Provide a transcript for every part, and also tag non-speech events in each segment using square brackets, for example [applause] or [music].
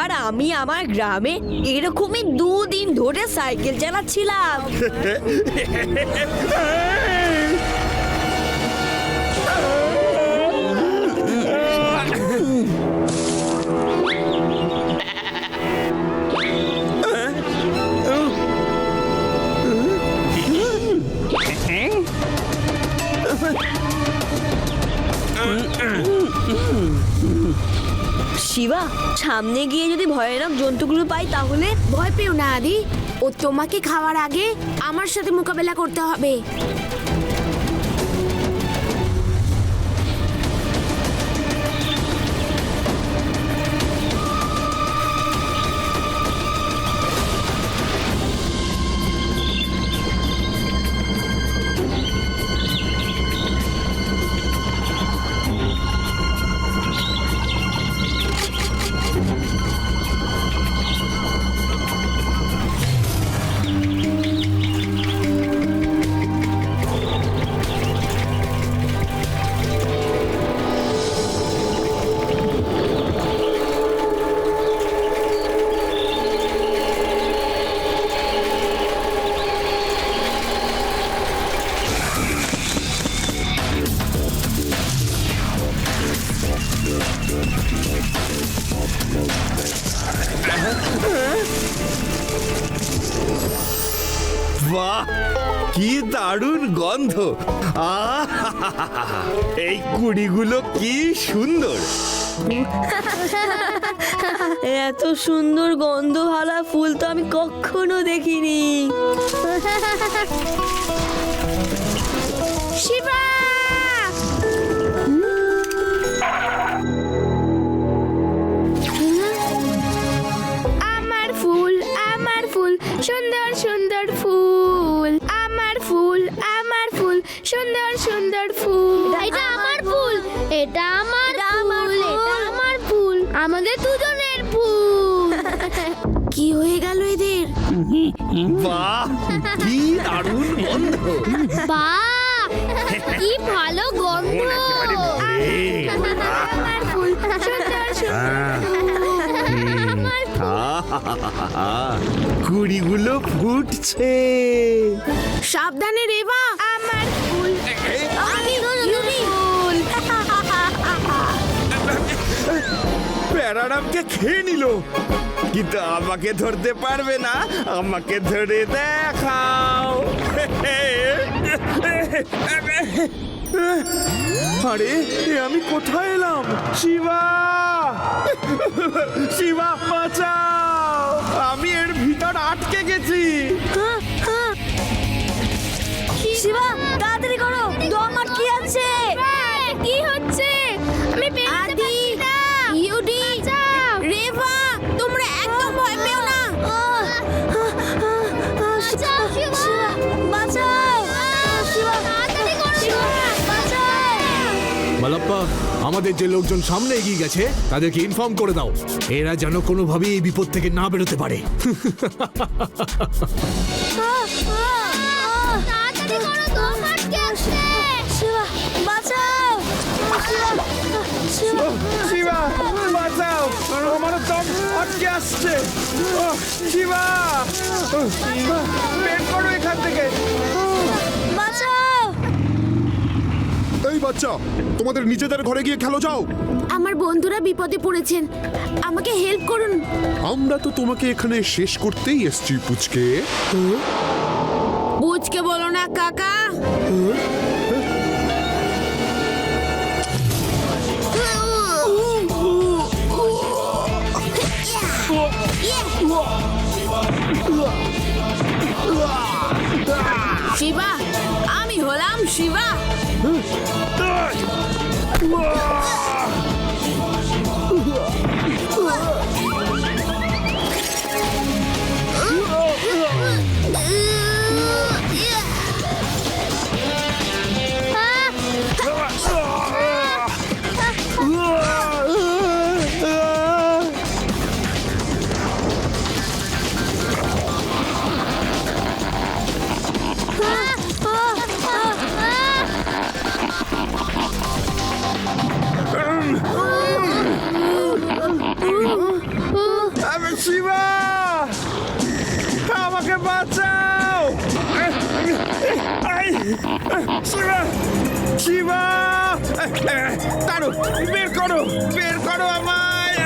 একবার আমি আমার গ্রামে এরকমই দুদিন ধরে সাইকেল চালাচ্ছিলাম। [laughs] শিবা, সামনে গিয়ে যদি ভয়ানক জন্তুগুলো পাই তাহলে? ভয় পেও না, আদি। ও তোমাকে খাওয়ার আগে আমার সাথে মোকাবেলা করতে হবে। কি দারুণ গন্ধ। আহা! এই কুড়িগুলো কি সুন্দর। এত সুন্দর গন্ধওয়ালা ফুল তো আমি কখনো দেখিনি। শিবা! সুন্দর সুন্দর ফুল। এটা আমার ফুল। এটা আমার ফুল। এটা আমার ফুল। আমাদের দুজনের ফুল। [laughs] কি হয়ে গেল এদের? বাহ কি দারুণ গন্ধ। বাহ কি ভালো গন্ধ। আমার ফুল। সুন্দর সুন্দর আমার কুড়িগুলো ফুটছে। সাবধানে রেবা আমার প্যারাডামকে খেয়ে নিল। কিন্তু আমাকে ধরতে পারবে না। আমাকে ধরে দেখাও। আরে আমি কোথায় এলাম? শিবা! শিবা, বাঁচাও! আমি এর ভিতর আটকে গেছি। শিবা, তাড়াতাড়ি করো। দম আটকে আছে? আমাদের যে লোকজন সামনে এগিয়ে গেছে, তাদেরকে ইনফর্ম করে দাও এরা যেন কোনোভাবেই এই বিপদ থেকে না বেরোতে পারে। শিবা শিবা, বের করো এখান থেকে বাঁচাও এই বাচ্চা তোমাদের নিজেদের ঘরে গিয়ে খেলো যাও। আমার বন্ধুরা বিপদে পড়েছেন। আমাকে হেল্প করুন। আমরা তো তোমাকে এখানে শেষ করতেই এসছি পুচকে। বুঝকে বলো না কাকা। শিবা আমি হলাম শিবা। Дай! বাঁচাও! শিবা! শিবা! তারু বের করো বের করো আমায়!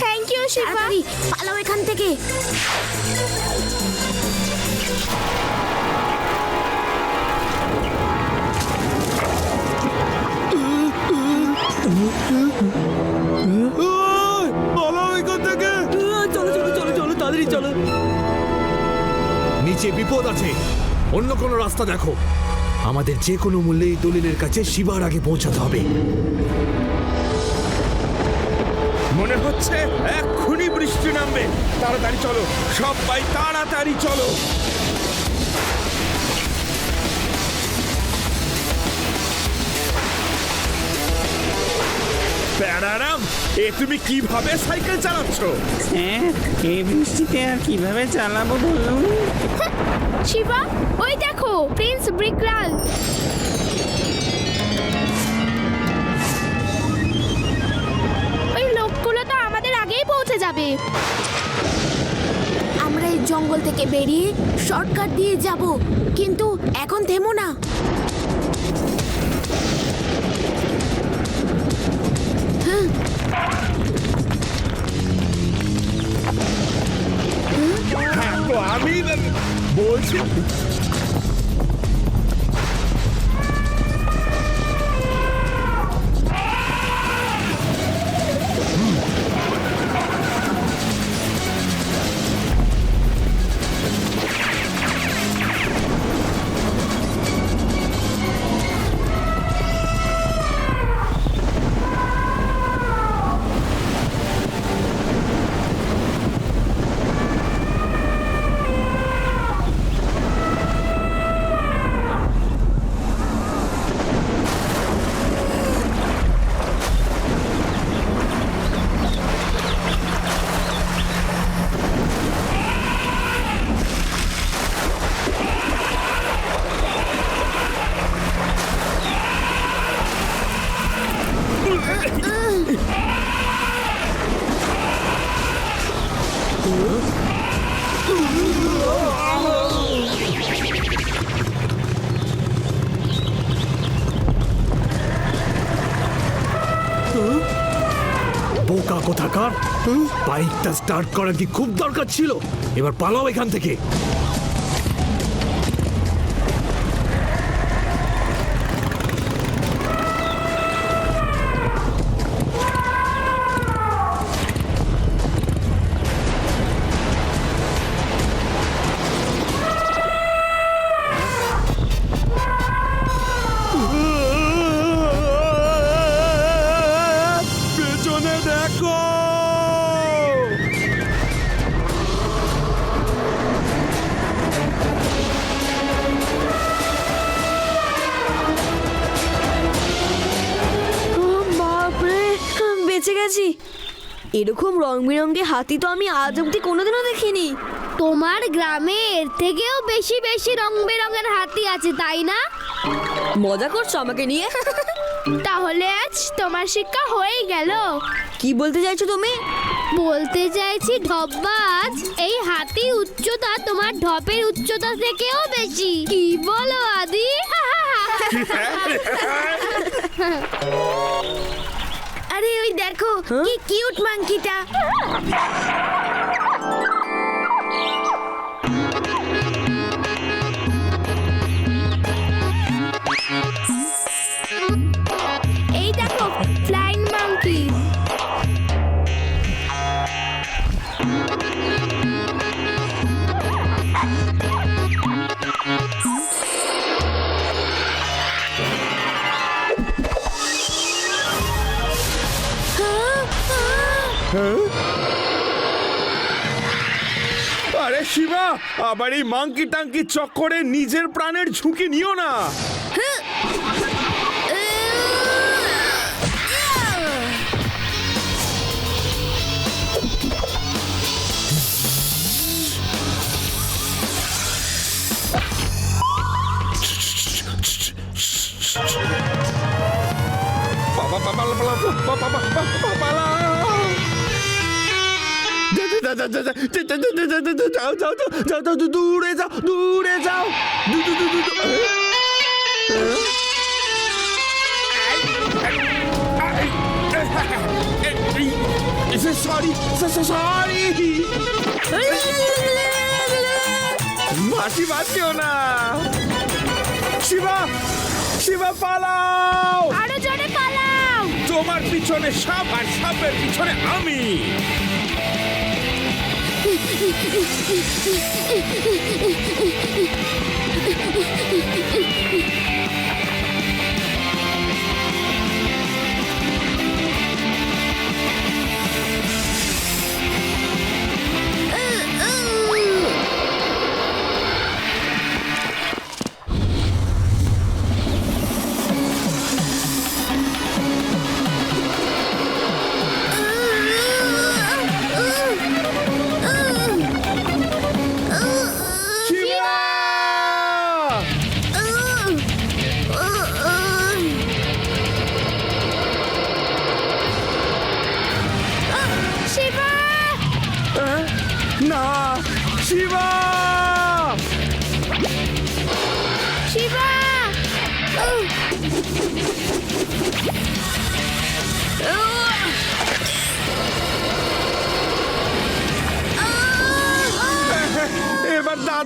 থ্যাংক ইউ শিবা পালাও এখান থেকে। চলো চলো নিচে বিপদ আছে। অন্য কোনো রাস্তা দেখো। আমাদের যে কোনো মূল্যে এই দলিলের কাছে শিবার আগে পৌঁছাতে হবে। মনে হচ্ছে এক্ষুনি বৃষ্টি নামবে। তাড়াতাড়ি চলো। সবাই তাড়াতাড়ি চলো। প্যারারাম এ তুমি কীভাবে সাইকেল চালাচ্ছ? হ্যাঁ এই বৃষ্টিতে আর কীভাবে চালাবো বলুন শিবা ওই দেখো প্রিন্স ব্রিকরাল ওই লোকগুলো তো আমাদের আগেই পৌঁছে যাবে। আমরা এই জঙ্গল থেকে বেরিয়ে শর্টকাট দিয়ে যাব কিন্তু এখন থেমো না। হ্যাঁ তো আমি বলছি বোকা কোথাকার? বাইকটা স্টার্ট করা কি খুব দরকার ছিল? এবার পালাও এখান থেকে। এরকম রং বেরঙের হাতি তো আমি আজ অব্দি কোনোদিনও দেখিনি। তোমার গ্রামে এর থেকেও বেশি বেশি রং বেরঙের হাতি আছে তাই না? মজা করছ আমাকে নিয়ে? তাহলে আজ তোমার শিক্ষা হয়ে গেল। কি বলতে চাইছো তুমি? বলতে চাইছি ঢব্বাজ এই হাতি উচ্চতা তোমার ঢপের উচ্চতা থেকেও বেশি। কি বলো আদি? [laughs] আরে ওই দেখো কি কিউট মাংকিটা শিবা আবার এই মাংকি টাঙ্কি চক্করে নিজের প্রাণের ঝুঁকি নিও না। যাও যাও যাও যাও দূরে যাও দূরে যাও। সরি সরি মাসি বাঁচিও না। শিবা শিবা পালাও। আরও জোরে পালাও। তোমার পিছনে সাপ আর সাপের পিছনে আমি। うん。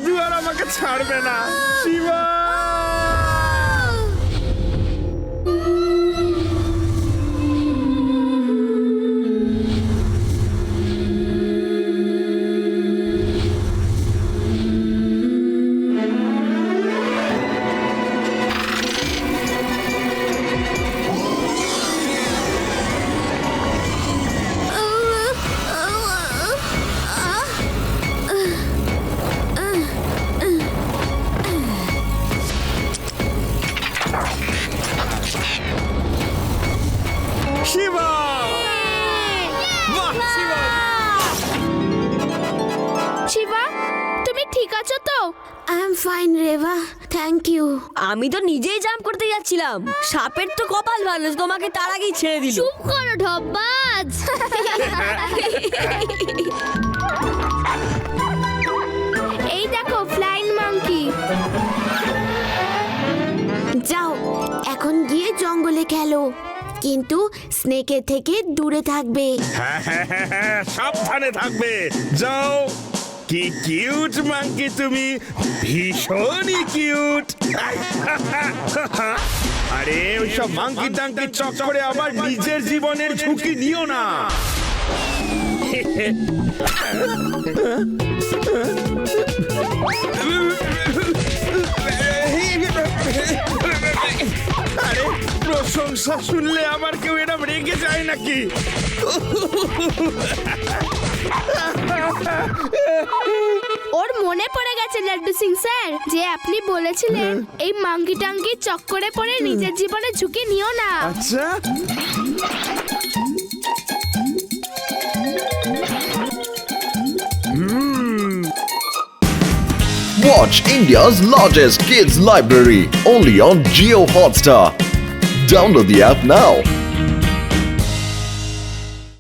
এবার আর আমাকে ছাড়বে না। শিবা আমি তো নিজেই জাম্প করতে যাচ্ছিলাম। সাপের তো কপাল ভালো তোমাকে তার আগেই ছেড়ে দিল। চুপ করো ঢব্বাজ। এই দেখো ফ্লাইং মাংকি যাও এখন গিয়ে জঙ্গলে খেলো। কিন্তু স্নেকের থেকে দূরে থাকবে। হ্যাঁ হ্যাঁ হ্যাঁ হ্যাঁ সাবধানে থাকবে। যাও। কি কিউট মাঙ্কি তুমি। ভীষণই কিউট। [laughs] আরে, ওইসব মাঙ্কি টাঙ্কি চক্করে আবার নিজের জীবনের ঝুঁকি নিও না। আরে, প্রশংসা শুনলে আবার কেউ এরম রেগে যায় নাকি? ওর মনে পড়ে গেছে লাড্ডু সিং স্যার যে আপনি বলেছিলেন এই মাঙ্কি টাঙ্কি চক্করে পড়ে নিজের জীবনে ঝুঁকি নিও না আচ্ছা Watch India's largest kids library only on Geo Hotstar. Download the app now.